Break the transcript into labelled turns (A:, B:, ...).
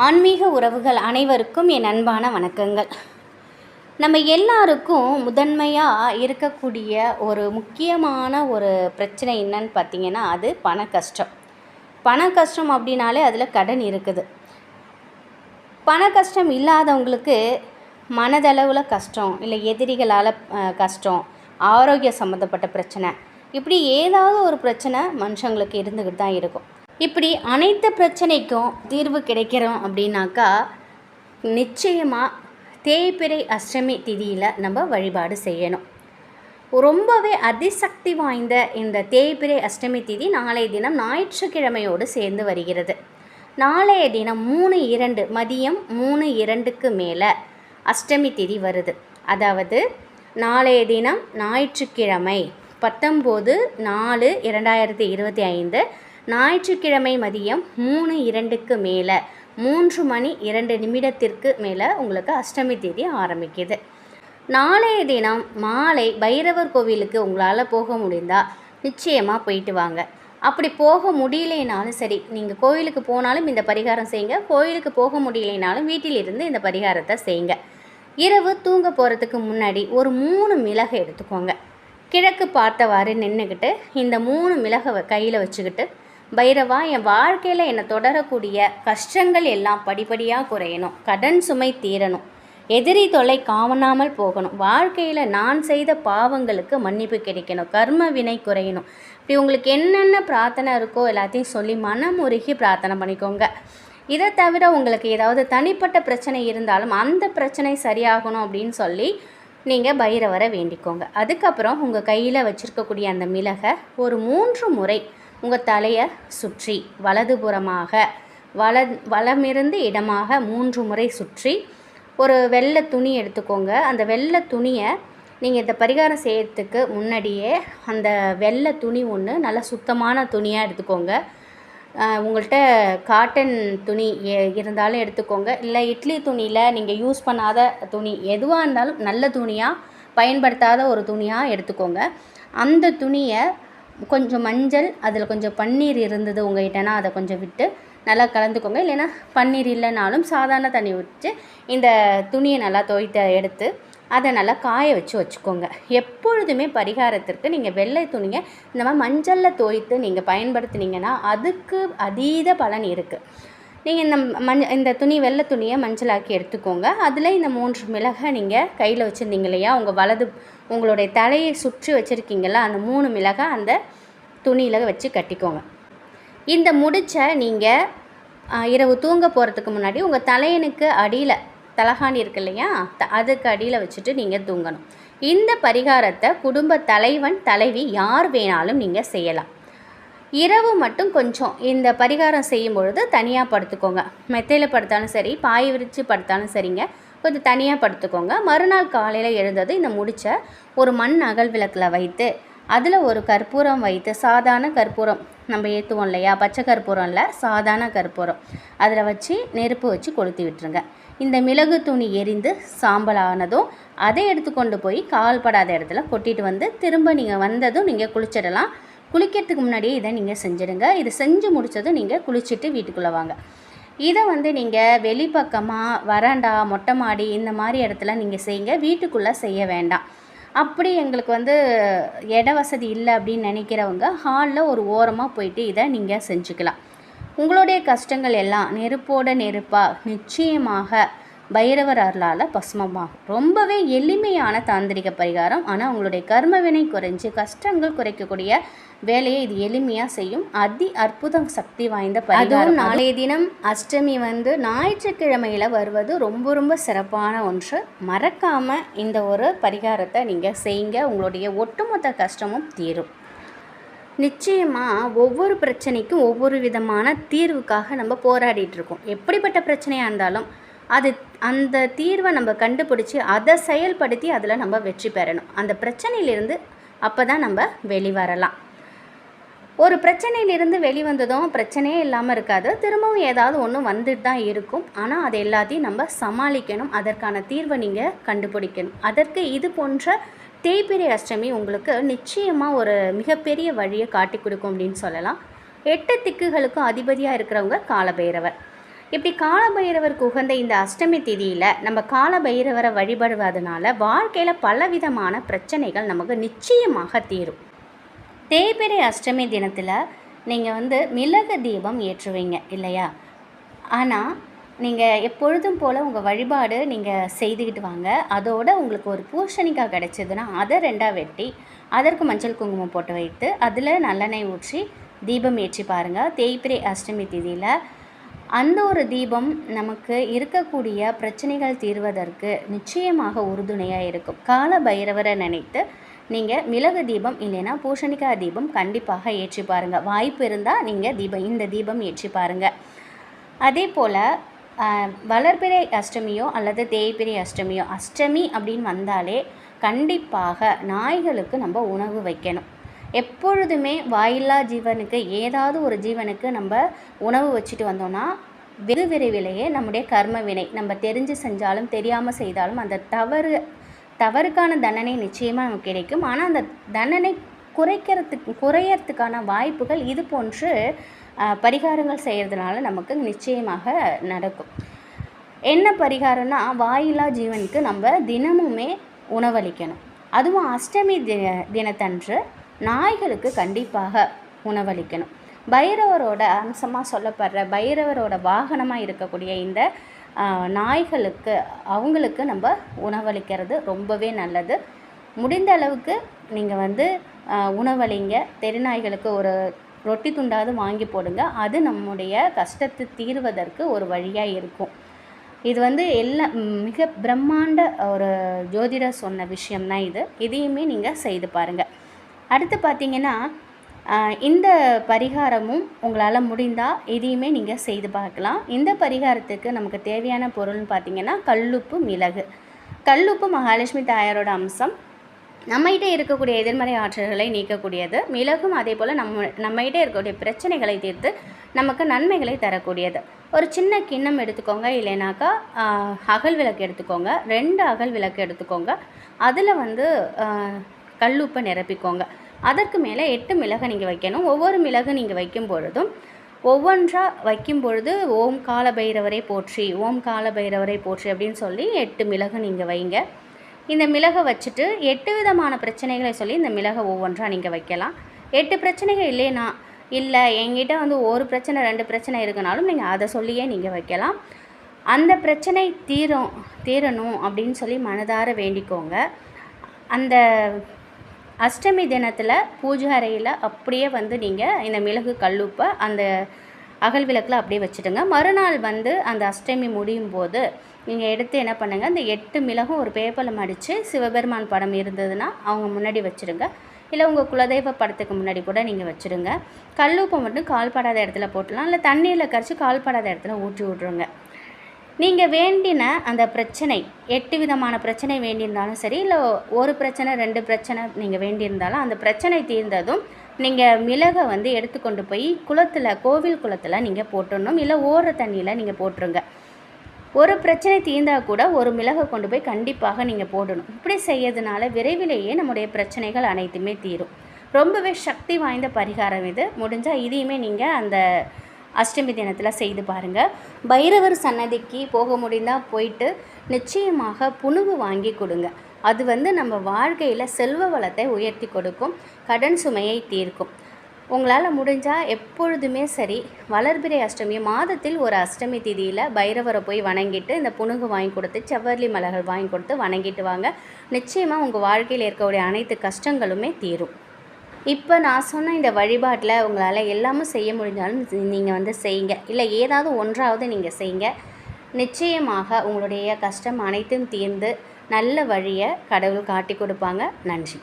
A: ஆன்மீக உறவுகள் அனைவருக்கும் என் அன்பான வணக்கங்கள். நம்ம எல்லாருக்கும் முதன்மையாக இருக்கக்கூடிய ஒரு முக்கியமான ஒரு பிரச்சனை என்னன்னு பார்த்தீங்கன்னா அது பண கஷ்டம் பண கஷ்டம் அப்படின்னாலே அதில் கடன் இருக்குது. பண கஷ்டம் இல்லாதவங்களுக்கு மனதளவில் கஷ்டம் இல்லை எதிரிகளால் கஷ்டம் ஆரோக்கிய சம்மந்தப்பட்ட பிரச்சனை இப்படி ஏதாவது ஒரு பிரச்சனை மனுஷங்களுக்கு இருந்துக்கிட்டு தான் இருக்கும். இப்படி அனைத்து பிரச்சனைக்கும் தீர்வு கிடைக்கிறோம் அப்படின்னாக்கா நிச்சயமாக தேய்பிறை அஷ்டமி திதியில் நம்ம வழிபாடு செய்யணும். ரொம்பவே அதிசக்தி வாய்ந்த இந்த தேய்பிறை அஷ்டமி திதி நாளைய தினம் ஞாயிற்றுக்கிழமையோடு சேர்ந்து வருகிறது. நாளைய தினம் மூணு இரண்டு மதியம் மூணு இரண்டுக்கு மேலே அஷ்டமி திதி வருது. அதாவது நாளைய தினம் ஞாயிற்றுக்கிழமை பத்தொம்போது நாலு இரண்டாயிரத்தி இருபத்தி ஐந்து ஞாயிற்றுக்கிழமை மதியம் மூணு இரண்டுக்கு மேலே மூன்று மணி இரண்டு நிமிடத்திற்கு மேலே உங்களுக்கு அஷ்டமி தேதி ஆரம்பிக்குது. நாளைய தினம் மாலை பைரவர் கோவிலுக்கு உங்களால் போக முடிந்தால் நிச்சயமாக போயிட்டு வாங்க. அப்படி போக முடியலைனாலும் சரி நீங்கள் கோயிலுக்கு போனாலும் இந்த பரிகாரம் செய்யுங்க. கோயிலுக்கு போக முடியலைனாலும் வீட்டிலிருந்து இந்த பரிகாரத்தை செய்யுங்க. இரவு தூங்க போகிறதுக்கு முன்னாடி ஒரு மூணு மிளகு எடுத்துக்கோங்க. கிழக்கு பார்த்தவாறு நின்றுக்கிட்டு இந்த மூணு மிளகை கையில் வச்சுக்கிட்டு பைரவா என் வாழ்க்கையில் என்னை தொடரக்கூடிய கஷ்டங்கள் எல்லாம் படிப்படியாக குறையணும். கடன் சுமை தீரணும். எதிரி தொலை காணாமல் போகணும். வாழ்க்கையில் நான் செய்த பாவங்களுக்கு மன்னிப்பு கிடைக்கணும். கர்ம வினை குறையணும். இப்படி உங்களுக்கு என்னென்ன பிரார்த்தனை இருக்கோ எல்லாத்தையும் சொல்லி மனமுருகி பிரார்த்தனை பண்ணிக்கோங்க. இதை தவிர உங்களுக்கு ஏதாவது தனிப்பட்ட பிரச்சனை இருந்தாலும் அந்த பிரச்சனை சரியாகணும் அப்படின்னு சொல்லி நீங்கள் பைரவரை வேண்டிக்கோங்க. அதுக்கப்புறம் உங்கள் கையில் வச்சுருக்கக்கூடிய அந்த மிளகை ஒரு மூன்று முறை உங்கள் தலையை சுற்றி வலதுபுறமாக வல வலமிருந்து இடமாக மூன்று முறை சுற்றி ஒரு வெள்ளை துணி எடுத்துக்கோங்க. அந்த வெள்ளை துணியை நீங்கள் இந்த பரிகாரம் செய்யறதுக்கு முன்னாடியே அந்த வெள்ளை துணி ஒன்று நல்லா சுத்தமான துணியாக எடுத்துக்கோங்க. உங்கள்கிட்ட காட்டன் துணி எ- இருந்தாலும் எடுத்துக்கோங்க. இல்லை இட்லி துணியில் நீங்கள் யூஸ் பண்ணாத துணி எதுவாக இருந்தாலும் நல்ல துணியாக பயன்படுத்தாத ஒரு துணியாக எடுத்துக்கோங்க. அந்த துணியை கொஞ்சம் மஞ்சள் அதில் கொஞ்சம் பன்னீர் இருந்தது உங்கள்கிட்டனா அதை கொஞ்சம் விட்டு நல்லா கலந்துக்கோங்க. இல்லைன்னா பன்னீர் இல்லைனாலும் சாதாரண தண்ணி விட்டு இந்த துணியை நல்லா துவைத்த எடுத்து அதை நல்லா காய வச்சு வச்சுக்கோங்க. எப்பொழுதுமே பரிகாரத்திற்கு நீங்கள் வெள்ளை துணியை இந்த மாதிரி மஞ்சளில் தோய்த்து நீங்கள் பயன்படுத்துனீங்கன்னா அதுக்கு அதீத பலன் இருக்குது நீங்கள் இந்த மஞ்ச இந்த துணி வெள்ளை துணியை மஞ்சளாக்கி எடுத்துக்கோங்க. அதில் இந்த மூன்று மிளகை நீங்கள் கையில் வச்சுருந்தீங்க இல்லையா? உங்கள் வலது உங்களுடைய தலையை சுற்றி வச்சுருக்கீங்களா அந்த மூணு மிளகை அந்த துணியில் வச்சு கட்டிக்கோங்க. இந்த முடிச்ச நீங்கள் இரவு தூங்க போகிறதுக்கு முன்னாடி உங்கள் தலையனுக்கு அடியில் தலகாணி இருக்கு இல்லையா? த- அதுக்கு அடியில் வச்சுட்டு நீங்கள் தூங்கணும். இந்த பரிகாரத்தை குடும்ப தலைவன் தலைவி யார் வேணாலும் நீங்கள் செய்யலாம். இரவு மட்டும் கொஞ்சம் இந்த பரிகாரம் செய்யும் பொழுது தனியாக படுத்துக்கோங்க. மெத்தையில் படுத்தாலும் சரி பாய் விரித்து படுத்தாலும் சரிங்க. கொஞ்சம் தனியாக படுத்துக்கோங்க. மறுநாள் காலையில் எழுந்தது இந்த முடிச்ச ஒரு மண் அகல் விளக்கில் வைத்து அதில் ஒரு கற்பூரம் வைத்து சாதாரண கற்பூரம் நம்ம ஏற்றுவோம் இல்லையா? பச்சை கற்பூரம் இல்லை சாதாரண கற்பூரம். அதில் வச்சு நெருப்பு வச்சு கொளுத்தி விட்டுருங்க. இந்த மிளகு துணி எரிந்து சாம்பல் ஆனதும் அதை எடுத்து கொண்டு போய் கால் படாத இடத்துல கொட்டிட்டு வந்து திரும்ப நீங்கள் வந்ததும் நீங்கள் குளிச்சிடலாம். குளிக்கிறதுக்கு முன்னாடியே இதை நீங்கள் செஞ்சிடுங்க. இது செஞ்சு முடிச்சதும் நீங்கள் குளிச்சுட்டு வீட்டுக்குள்ளே வாங்க. இதை வந்து நீங்கள் வெளிப்பக்கமாக வராண்டா மொட்டை மாடி இந்த மாதிரி இடத்துல நீங்கள் செய்யுங்க. வீட்டுக்குள்ளே செய்ய வேண்டாம். அப்படி எங்களுக்கு வந்து இட வசதி இல்லை அப்படின்னு நினைக்கிறவங்க ஹாலில் ஒரு ஓரமாக போயிட்டு இதை நீங்கள் செஞ்சுக்கலாம். உங்களுடைய கஷ்டங்கள் எல்லாம் நெருப்போட நெருப்பாக நிச்சயமாக பைரவர் அருளால் பஸ்மமாகும் ரொம்பவே எளிமையான தாந்திரிக பரிகாரம். ஆனால் உங்களுடைய கர்மவினை குறைஞ்சு கஷ்டங்கள் குறைக்கக்கூடிய வேலையை இது எளிமையாக செய்யும். அதி அற்புதம் சக்தி வாய்ந்த பரிகாரம் நாளைய தினம் அஷ்டமி வந்து ஞாயிற்றுக்கிழமையில் வருவது ரொம்ப ரொம்ப சிறப்பான ஒன்று. மறக்காமல் இந்த ஒரு பரிகாரத்தை நீங்கள் செய்யுங்க. உங்களுடைய ஒட்டுமொத்த கஷ்டமும் தீரும். நிச்சயமாக ஒவ்வொரு பிரச்சனைக்கும் ஒவ்வொரு விதமான தீர்வுக்காக நம்ம போராடிட்டு இருக்கோம். எப்படிப்பட்ட பிரச்சனையாக இருந்தாலும் அது அந்த தீர்வை நம்ம கண்டுபிடிச்சி அதை செயல்படுத்தி அதில் நம்ம வெற்றி பெறணும். அந்த பிரச்சனையிலிருந்து அப்போ தான் நம்ம வெளிவரலாம். ஒரு பிரச்சனையிலிருந்து வெளிவந்ததும் பிரச்சனையே இல்லாமல் இருக்காது. திரும்பவும் ஏதாவது ஒன்று வந்துட்டு தான் இருக்கும். ஆனால் அது எல்லாத்தையும் நம்ம சமாளிக்கணும். அதற்கான தீர்வை நீங்கள் கண்டுபிடிக்கணும். அதற்கு இது போன்ற தேய்பிரை அஷ்டமி உங்களுக்கு நிச்சயமாக ஒரு மிகப்பெரிய வழியை காட்டி கொடுக்கும் அப்படின்னு சொல்லலாம். எட்டு திக்குகளுக்கும் அதிபதியாக இருக்கிறவங்க காலபைரவர். இப்படி காலபைரவருக்கு உகந்த இந்த அஷ்டமி திதியில் நம்ம காலபைரவரை வழிபடுவதனால வாழ்க்கையில் பலவிதமான பிரச்சனைகள் நமக்கு நிச்சயமாக தீரும். தேய்பிரை அஷ்டமி தினத்தில் நீங்கள் வந்து மிளகு தீபம் ஏற்றுவீங்க இல்லையா? ஆனால் நீங்கள் எப்பொழுதும் போல் உங்கள் வழிபாடு நீங்கள் செய்துக்கிட்டு வாங்க. அதோட உங்களுக்கு ஒரு பூஷணிக்காய் கிடச்சிதுன்னா அதை ரெண்டாக வெட்டி அதற்கு மஞ்சள் குங்குமம் போட்டு வைத்து அதில் நல்லெண்ணெய் ஊற்றி தீபம் ஏற்றி பாருங்கள் தேய்பிரை அஷ்டமி திதியில் அந்த ஒரு தீபம் நமக்கு இருக்கக்கூடிய பிரச்சனைகள் தீர்வதற்கு நிச்சயமாக உறுதுணையாக இருக்கும். கால பைரவரை நினைத்து நீங்கள் மிளகு தீபம் இல்லைன்னா பூசணிக்காய் தீபம் கண்டிப்பாக ஏற்றி பாருங்கள் வாய்ப்பு இருந்தால் நீங்கள் தீபம் இந்த தீபம் ஏற்றி பாருங்கள் அதே போல் வளர்பிறை அஷ்டமியோ அல்லது தேய்பிறை அஷ்டமியோ அஷ்டமி அப்படின்னு வந்தாலே கண்டிப்பாக நாய்களுக்கு நம்ம உணவு வைக்கணும். எப்பொழுதுமே வாயில்லா ஜீவனுக்கு ஏதாவது ஒரு ஜீவனுக்கு நம்ம உணவு வச்சுட்டு வந்தோம்னா வெகு விரைவிலேயே நம்முடைய கர்ம வினை நம்ம தெரிஞ்சு செஞ்சாலும் தெரியாமல் செய்தாலும் அந்த தவறு தவறுக்கான தண்டனை நிச்சயமாக நமக்கு கிடைக்கும். ஆனால் அந்த தண்டனை குறைக்கிறதுக்கு குறையறதுக்கான வாய்ப்புகள் இது போன்று பரிகாரங்கள் செய்கிறதுனால நமக்கு நிச்சயமாக நடக்கும். என்ன பரிகாரம்னா வாயில்லா ஜீவனுக்கு நம்ம தினமுமே உணவளிக்கணும். அதுவும் அஷ்டமி தின தினத்தன்று. நாய்களுக்கு கண்டிப்பாக உணவளிக்கணும். பைரவரோட அம்சமாக சொல்லப்படுற பைரவரோட வாகனமாக இருக்கக்கூடிய இந்த நாய்களுக்கு அவங்களுக்கு நம்ம உணவளிக்கிறது ரொம்பவே நல்லது. முடிந்த அளவுக்கு நீங்கள் வந்து உணவளிங்க. தெருநாய்களுக்கு ஒரு ரொட்டி துண்டாவது வாங்கி போடுங்க. அது நம்முடைய கஷ்டத்தை தீர்வதற்கு ஒரு வழியாக இருக்கும். இது வந்து எல்லா மிக பிரம்மாண்ட ஒரு ஜோதிடர் சொன்ன விஷயம்தான் இது. இதையுமே நீங்கள் செய்து பாருங்கள் அடுத்து பார்த்திங்கன்னா இந்த பரிகாரமும் உங்களால் முடிந்தால் இதையுமே நீங்கள் செய்து பார்க்கலாம். இந்த பரிகாரத்துக்கு நமக்கு தேவையான பொருள்னு பார்த்திங்கன்னா கல்லுப்பு மிளகு. கல்லுப்பு மகாலட்சுமி தாயாரோட அம்சம் நம்மகிட்ட இருக்கக்கூடிய எதிர்மறை ஆற்றல்களை நீக்கக்கூடியது. மிளகும் அதே போல் நம்ம நம்மகிட்ட இருக்கக்கூடிய பிரச்சனைகளை தீர்த்து நமக்கு நன்மைகளை தரக்கூடியது. ஒரு சின்ன கிண்ணம் எடுத்துக்கோங்க இல்லைனாக்கா அகல் விளக்கு எடுத்துக்கோங்க. ரெண்டு அகல் விளக்கு எடுத்துக்கோங்க. அதில் வந்து கல்லுப்பை நிரப்பிக்கோங்க. அதற்கு மேலே எட்டு மிளகு நீங்கள் வைக்கணும். ஒவ்வொரு மிளகு நீங்கள் வைக்கும் பொழுதும் ஒவ்வொன்றாக வைக்கும் பொழுது ஓம் கால பைரவரை போற்றி ஓம் கால பைரவரை போற்றி அப்படின்னு சொல்லி எட்டு மிளகு நீங்கள் வைங்க. இந்த மிளகை வச்சுட்டு எட்டு விதமான பிரச்சனைகளை சொல்லி இந்த மிளகை ஒவ்வொன்றாக நீங்கள் வைக்கலாம். எட்டு பிரச்சனைகள் இல்லைனா இல்லை என்கிட்ட வந்து ஒரு பிரச்சனை ரெண்டு பிரச்சனை இருக்குனாலும் நீங்கள் அதை சொல்லியே நீங்கள் வைக்கலாம். அந்த பிரச்சனை தீரும் தீரணும் அப்படின்னு சொல்லி மனதார வேண்டிக்கோங்க. அந்த அஷ்டமி தினத்தில் பூஜை அறையில் அப்படியே வந்து நீங்கள் இந்த மிளகு கல்லுப்பை அந்த அகல் விளக்கில் அப்படியே வச்சுடுங்க மறுநாள் வந்து அந்த அஷ்டமி முடியும் போது நீங்கள் எடுத்து என்ன பண்ணுங்கள் இந்த எட்டு மிளகும் ஒரு பேப்பரில் மடித்து சிவபெருமான் படம் இருந்ததுன்னா அவங்க முன்னாடி வச்சுருங்க. இல்லை உங்கள் குலதெய்வ படத்துக்கு முன்னாடி கூட நீங்கள் வச்சுருங்க. கல்லுப்பை மட்டும் கால்படாத இடத்துல போட்டலாம் இல்லை தண்ணியில் கரைச்சி கால்படாத இடத்துல ஊற்றி விட்ருங்க. நீங்கள் வேண்டின அந்த பிரச்சனை எட்டு விதமான பிரச்சனை வேண்டியிருந்தாலும் சரி இல்லை ஒரு பிரச்சனை ரெண்டு பிரச்சனை நீங்கள் வேண்டியிருந்தாலும் அந்த பிரச்சனை தீர்ந்ததும் நீங்கள் மிளகை வந்து எடுத்துக்கொண்டு போய் குளத்தில் கோவில் குளத்தில் நீங்கள் போட்டுடணும் இல்லை ஓர தண்ணியில் நீங்கள் போட்டுருங்க. ஒரு பிரச்சனை தீர்ந்தால் கூட ஒரு மிளகை கொண்டு போய் கண்டிப்பாக நீங்கள் போடணும். இப்படி செய்யறதுனால விரைவிலேயே நம்முடைய பிரச்சனைகள் அனைத்துமே தீரும். ரொம்பவே சக்தி வாய்ந்த பரிகாரம் இது. முடிஞ்சால் இதையுமே நீங்கள் அந்த அஷ்டமி தினத்தில் செய்து பாருங்கள் பைரவர் சன்னதிக்கு போக முடிந்தால் போயிட்டு நிச்சயமாக புணுகு வாங்கி கொடுங்க. அது வந்து நம்ம வாழ்க்கையில் செல்வ வளத்தை உயர்த்தி கொடுக்கும் கடன் சுமையை தீர்க்கும். உங்களால் முடிஞ்சால் எப்பொழுதுமே சரி வளர்பிறை அஷ்டமி மாதத்தில் ஒரு அஷ்டமி திதியில் பைரவரை போய் வணங்கிட்டு இந்த புணுகு வாங்கி கொடுத்து செவ்வர்லி மலர்கள் வாங்கி கொடுத்து வணங்கிட்டு வாங்க. நிச்சயமாக உங்கள் வாழ்க்கையில் இருக்கக்கூடிய அனைத்து கஷ்டங்களுமே தீரும். இப்போ நான் சொன்ன இந்த வழிபாட்டில் உங்களால் எல்லாமே செய்ய முடிஞ்சாலும் நீங்கள் வந்து செய்யுங்க. இல்லை ஏதாவது ஒன்றாவது நீங்கள் செய்யுங்க. நிச்சயமாக உங்களுடைய கஷ்டம் அனைத்தும் தீர்ந்து நல்ல வழியை கடவுள் காட்டி கொடுப்பாங்க. நன்றி.